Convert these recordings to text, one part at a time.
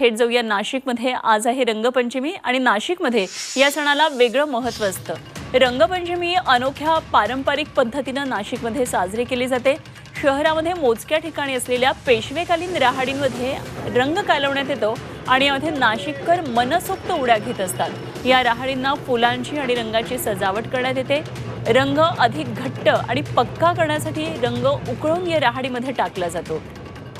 थेट जाऊया नाशिकमध्ये. आज आहे रंगपंचमी आणि नाशिकमध्ये या सणाला वेगळं महत्त्व असतं. रंगपंचमी अनोख्या पारंपरिक पद्धतीनं नाशिकमध्ये साजरी केली जाते. शहरामध्ये मोजक्या ठिकाणी असलेल्या पेशवेकालीन राहाडींमध्ये रंग कालवण्यात येतो आणि यामध्ये नाशिककर मनसोक्त उड्या घेत असतात. या रहाडींना फुलांची आणि रंगाची सजावट करण्यात येते. रंग अधिक घट्ट आणि पक्का करण्यासाठी रंग उकळून या रहाडीमध्ये टाकला जातो.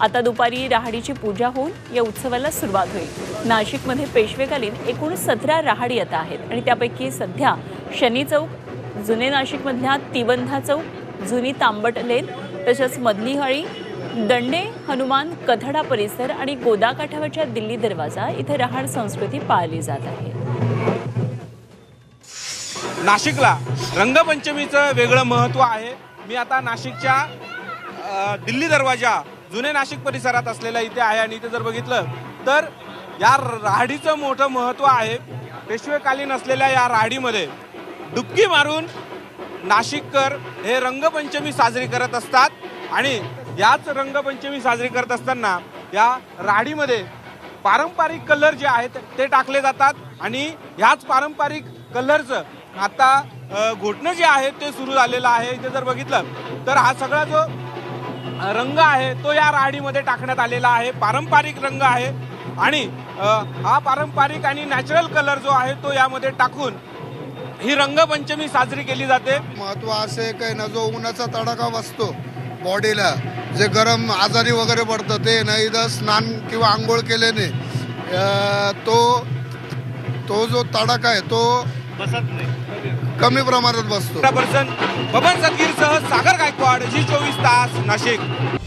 आता दुपारी रहाडीची पूजा होऊन या उत्सवाला सुरुवात होईल. नाशिकमध्ये पेशवेकालीन एकूण सतरा राहाडी आता आहेत आणि त्यापैकी सध्या शनी चौक जुने नाशिकमधल्या तिवंधा चौक जुनी तांबट लेन तसंच मधली हळी दंडे हनुमान कथडा परिसर आणि गोदाकाठावरच्या दिल्ली दरवाजा इथे रहाड संस्कृती पाळली जात आहे. नाशिकला रंगपंचमीचं वेगळं महत्त्व आहे. मी आता नाशिकच्या दिल्ली दरवाजा जुने नाशिक परिसरात असलेला इथे आहे आणि इथे जर बघितलं तर या राहाडीचं मोठं महत्त्व आहे. पेशवेकालीन असलेल्या या राहाडीमध्ये डुबकी मारून नाशिककर हे रंगपंचमी साजरी करत असतात आणि याच रंगपंचमी साजरी करत असताना या राहाडीमध्ये पारंपरिक कलर जे आहेत ते टाकले जातात आणि ह्याच पारंपरिक कलरचं आता घोटणं जे आहे ते सुरू झालेलं आहे. इथे जर बघितलं तर हा सगळा जो रंग आहे तो या राहाडीमध्ये टाकण्यात आलेला आहे. पारंपरिक रंग आहे. आणि हा पारंपरिक आणि नॅचरल कलर जो आहे तो यामध्ये टाकून ही रंगपंचमी साजरी केली जाते. महत्त्व असे काय ना जो उन्हाचा तडाखा बसतो बॉडीला जे गरम आजारी वगैरे पडतं ते ना इथं स्नान किंवा आंघोळ केल्याने तो तो जो तडाखा आहे तो बसत नाही. कमी प्रमाणात बसतो. पर्सन बबन सदगीरसह सागर गायकवाड जी चोवीस तास नाशिक